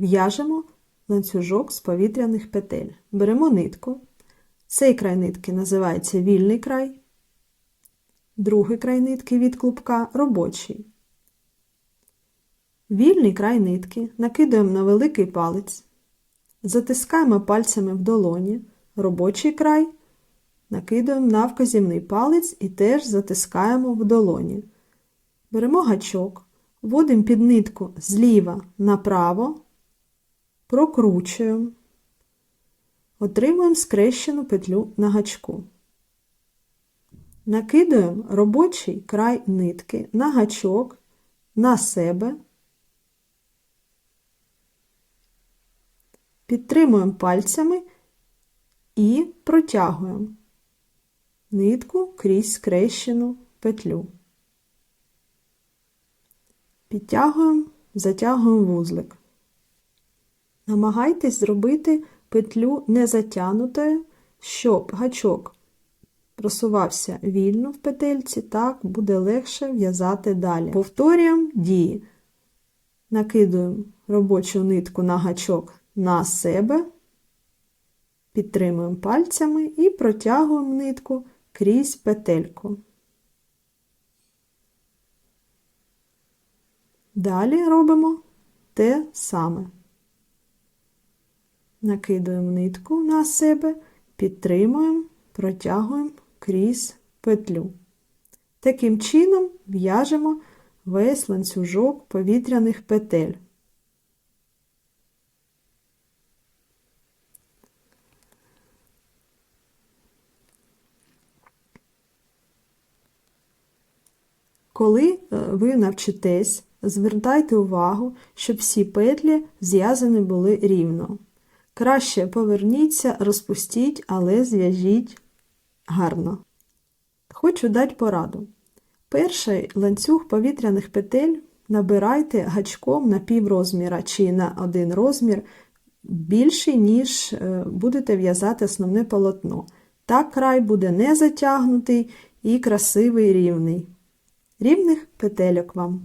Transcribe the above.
В'яжемо ланцюжок з повітряних петель. Беремо нитку. Цей край нитки називається вільний край, другий край нитки від клубка робочий. Вільний край нитки накидаємо на великий палець, затискаємо пальцями в долоні, робочий край накидаємо на вказівний палець і теж затискаємо в долоні. Беремо гачок, вводимо під нитку зліва направо, прокручуємо, отримуємо скрещену петлю на гачку. Накидаємо робочий край нитки на гачок, на себе, підтримуємо пальцями і протягуємо нитку крізь скрещену петлю. Підтягуємо, затягуємо вузлик. Намагайтесь зробити петлю не затягнутою, щоб гачок просувався вільно в петельці, так буде легше в'язати далі. Повторюємо дії. Накидуємо робочу нитку на гачок на себе, підтримуємо пальцями і протягуємо нитку крізь петельку. Далі робимо те саме. Накидуємо нитку на себе, підтримуємо, протягуємо крізь петлю. Таким чином в'яжемо весь ланцюжок повітряних петель. Коли е, ви навчитесь, звертайте увагу, щоб всі петлі зв'язані були рівно. Краще поверніться, розпустіть, але зв'яжіть гарно. Хочу дати пораду. Перший ланцюг повітряних петель набирайте гачком на піврозміра чи на один розмір більший, ніж е, будете в'язати основне полотно. Так край буде не затягнутий і красивий рівний. Рівних петельок вам.